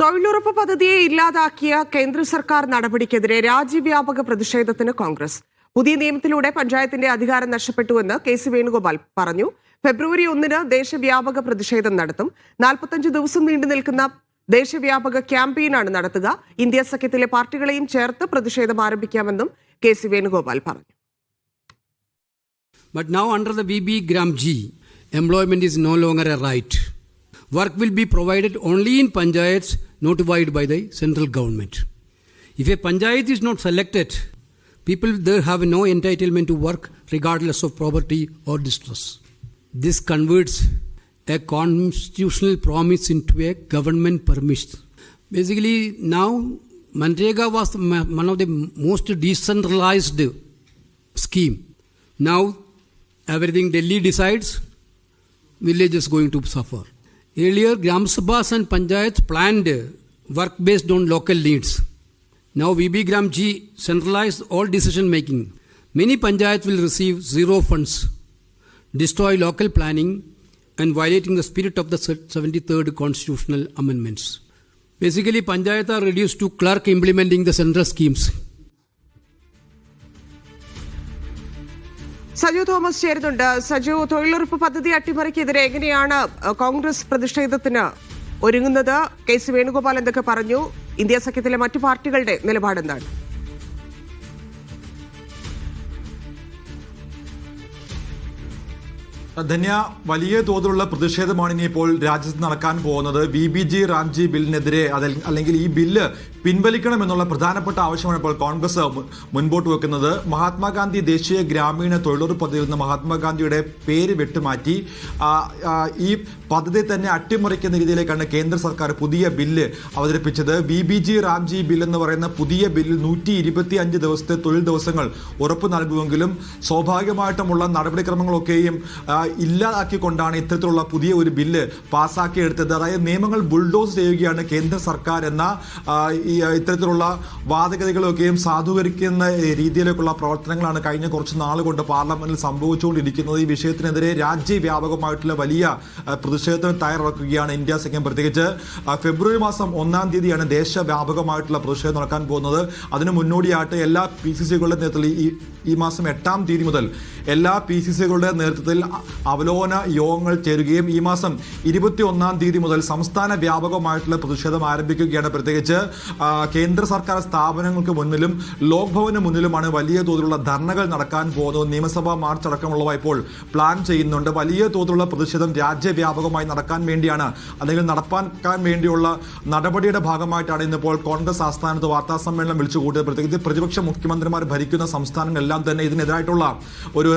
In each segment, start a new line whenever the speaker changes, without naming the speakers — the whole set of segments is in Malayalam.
തൊഴിലുറപ്പ് പദ്ധതിയെ ഇല്ലാതാക്കിയ കേന്ദ്ര സർക്കാർ നടപടിക്കെതിരെ രാജ്യവ്യാപക പ്രതിഷേധത്തിന് കോൺഗ്രസ്. പുതിയ നിയമത്തിലൂടെ പഞ്ചായത്തിന്റെ അധികാരം നഷ്ടപ്പെട്ടുവെന്ന് കെ സി വേണുഗോപാൽ പറഞ്ഞു. ഫെബ്രുവരി ഒന്നിന് ദേശവ്യാപക പ്രതിഷേധം നടത്തും. നാൽപ്പത്തഞ്ച് ദിവസം നീണ്ടു നിൽക്കുന്ന ദേശവ്യാപക ക്യാമ്പയിനാണ് നടത്തുക. ഇന്ത്യ സഖ്യത്തിലെ പാർട്ടികളെയും ചേർത്ത് പ്രതിഷേധം ആരംഭിക്കാമെന്നും കെ സി വേണുഗോപാൽ പറഞ്ഞു.
But now, under the VB Gram G, employment is no longer a right. Work will be provided only in panchayats notified by the central government. If a panchayat is not selected, people there have no entitlement to work regardless of poverty or distress. This converts a constitutional promise into a government permission. Basically, now Manrega was one of the most decentralized scheme. Now everything Delhi decides, village is going to suffer. Earlier, Gram Sabhas and Panchayats planned work based on local needs. Now VB Gram G centralized all decision making. Many panchayats will receive zero funds, destroy local planning, and violating the spirit of the 73rd constitutional amendments. Basically, panchayats are reduced to clerk implementing the central schemes.
Saju Thomas ചേരുന്നുണ്ട്. സജു തൊഴിലുറപ്പ് പദ്ധതി അട്ടിമറിക്കെതിരെ എങ്ങനെയാണ് കോൺഗ്രസ് പ്രതിഷേധത്തിന് ഒരുങ്ങുന്നത്? കെ സി വേണുഗോപാൽ എന്തൊക്കെ പറഞ്ഞു? ഇന്ത്യ സഖ്യത്തിലെ മറ്റു പാർട്ടികളുടെ നിലപാടെന്താണ്?
ധന്യ വലിയ തോതിലുള്ള പ്രതിഷേധമാണ് ഇനിയിപ്പോൾ രാജ്യത്ത് നടക്കാൻ പോകുന്നത്. വി ബി ജി റാംജി ബില്ലിനെതിരെ അതിൽ അല്ലെങ്കിൽ ഈ ബില്ല് പിൻവലിക്കണമെന്നുള്ള പ്രധാനപ്പെട്ട ആവശ്യമാണ് ഇപ്പോൾ കോൺഗ്രസ് മുൻപോട്ട് വെക്കുന്നത്. മഹാത്മാഗാന്ധി ദേശീയ ഗ്രാമീണ തൊഴിലുറപ്പ് പദ്ധതിയിൽ നിന്ന് മഹാത്മാഗാന്ധിയുടെ പേര് വെട്ടുമാറ്റി ഈ പദ്ധതി തന്നെ അട്ടിമറിക്കുന്ന രീതിയിലേക്കാണ് കേന്ദ്ര സർക്കാർ പുതിയ ബില്ല് അവതരിപ്പിച്ചത്. V B G Ramji bill എന്ന് പറയുന്ന പുതിയ ബില്ലിൽ നൂറ്റി ഇരുപത്തി അഞ്ച് ദിവസത്തെ തൊഴിൽ ദിവസങ്ങൾ ഉറപ്പ് നൽകുമെങ്കിലും സ്വാഭാവികമായിട്ടുമുള്ള നടപടിക്രമങ്ങളൊക്കെയും ഇല്ലാതാക്കിക്കൊണ്ടാണ് ഇത്തരത്തിലുള്ള പുതിയ ഒരു ബില്ല് പാസ്സാക്കിയെടുത്തത് അതായത് നിയമങ്ങൾ ബുൾഡോസ് ചെയ്യുകയാണ് കേന്ദ്ര സർക്കാർ എന്ന ഇത്തരത്തിലുള്ള വാദഗതികളൊക്കെയും സാധൂകരിക്കുന്ന രീതിയിലേക്കുള്ള പ്രവർത്തനങ്ങളാണ് കഴിഞ്ഞ കുറച്ച് നാൾ കൊണ്ട് പാർലമെന്റിൽ സംഭവിച്ചുകൊണ്ടിരിക്കുന്നത്. ഈ വിഷയത്തിനെതിരെ രാജ്യവ്യാപകമായിട്ടുള്ള വലിയ പ്രതിഷേധത്തിന് തയ്യാറാക്കുകയാണ് ഇന്ത്യ സഖ്യം. പ്രത്യേകിച്ച് ഫെബ്രുവരി മാസം ഒന്നാം തീയതിയാണ് ദേശവ്യാപകമായിട്ടുള്ള പ്രതിഷേധം നടക്കാൻ പോകുന്നത്. അതിന് മുന്നോടിയായിട്ട് എല്ലാ പി സി സികളുടെ നേതൃത്വത്തിൽ ഈ ഈ മാസം എട്ടാം തീയതി മുതൽ എല്ലാ പി സി സികളുടെ നേതൃത്വത്തിൽ അവലോകന യോഗങ്ങൾ ചേരുകയും ഈ മാസം ഇരുപത്തി ഒന്നാം തീയതി മുതൽ സംസ്ഥാന വ്യാപകമായിട്ടുള്ള പ്രതിഷേധം ആരംഭിക്കുകയാണ്. പ്രത്യേകിച്ച് കേന്ദ്ര സർക്കാർ സ്ഥാപനങ്ങൾക്ക് മുന്നിലും ലോക്ഭവന് മുന്നിലുമാണ് വലിയ തോതിലുള്ള ധർണകൾ നടക്കാൻ പോകുന്നത്. നിയമസഭാ മാർച്ച് അടക്കമുള്ളവ ഇപ്പോൾ പ്ലാൻ ചെയ്യുന്നുണ്ട്. വലിയ തോതിലുള്ള പ്രതിഷേധം രാജ്യവ്യാപകമായി നടക്കാൻ വേണ്ടിയാണ്. അല്ലെങ്കിൽ നടപ്പാക്കാൻ വേണ്ടിയുള്ള നടപടിയുടെ ഭാഗമായിട്ടാണ് ഇന്നിപ്പോൾ കോൺഗ്രസ് ആസ്ഥാനത്ത് വാർത്താ സമ്മേളനം വിളിച്ചുകൂട്ടിയത്. പ്രത്യേകിച്ച് പ്രതിപക്ഷ മുഖ്യമന്ത്രിമാർ ഭരിക്കുന്ന സംസ്ഥാനങ്ങളെല്ലാം തന്നെ ഇതിനെതിരായിട്ടുള്ള ഒരു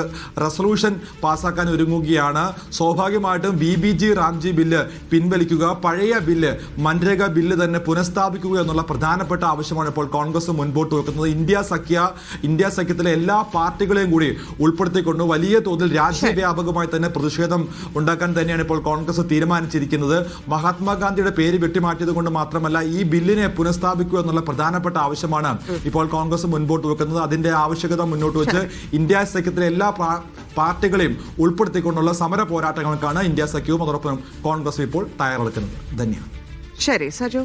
റെസൊല്യൂഷൻ പാസ്സാക്കാൻ ഒരുങ്ങുകയാണ്. സ്വാഭാവികമായിട്ടും V B G Ramji bill പിൻവലിക്കുക പഴയ ബില്ല് മൻരേഗ ബില്ല് തന്നെ പുനഃസ്ഥാപിക്കുക എന്നുള്ള പ്രധാനപ്പെട്ട ആവശ്യമാണ് ഇപ്പോൾ കോൺഗ്രസ് മുൻപോട്ട് വെക്കുന്നത്. ഇന്ത്യ സഖ്യ ഇന്ത്യ സഖ്യത്തിലെ എല്ലാ പാർട്ടികളെയും കൂടി ഉൾപ്പെടുത്തിക്കൊണ്ട് വലിയ തോതിൽ രാജ്യവ്യാപകമായി തന്നെ പ്രതിഷേധം ഉണ്ടാക്കാൻ തന്നെയാണ് ഇപ്പോൾ കോൺഗ്രസ് തീരുമാനിച്ചിരിക്കുന്നത്. മഹാത്മാഗാന്ധിയുടെ പേര് വെട്ടിമാറ്റിയത് കൊണ്ട് മാത്രമല്ല ഈ ബില്ലിനെ പുനഃസ്ഥാപിക്കുക എന്നുള്ള പ്രധാനപ്പെട്ട ആവശ്യമാണ് ഇപ്പോൾ കോൺഗ്രസ് മുൻപോട്ട് വെക്കുന്നത്. അതിന്റെ ആവശ്യകത മുന്നോട്ട് വെച്ച് ഇന്ത്യ സഖ്യത്തിലെ എല്ലാ പാർട്ടികളെയും ഉൾപ്പെടുത്തിക്കൊണ്ടുള്ള സമര പോരാട്ടങ്ങൾക്കാണ് ഇന്ത്യ സഖ്യവും അതോടൊപ്പം കോൺഗ്രസും ഇപ്പോൾ തയ്യാറെടുക്കുന്നത്. ധന്യ
ശരി സജു.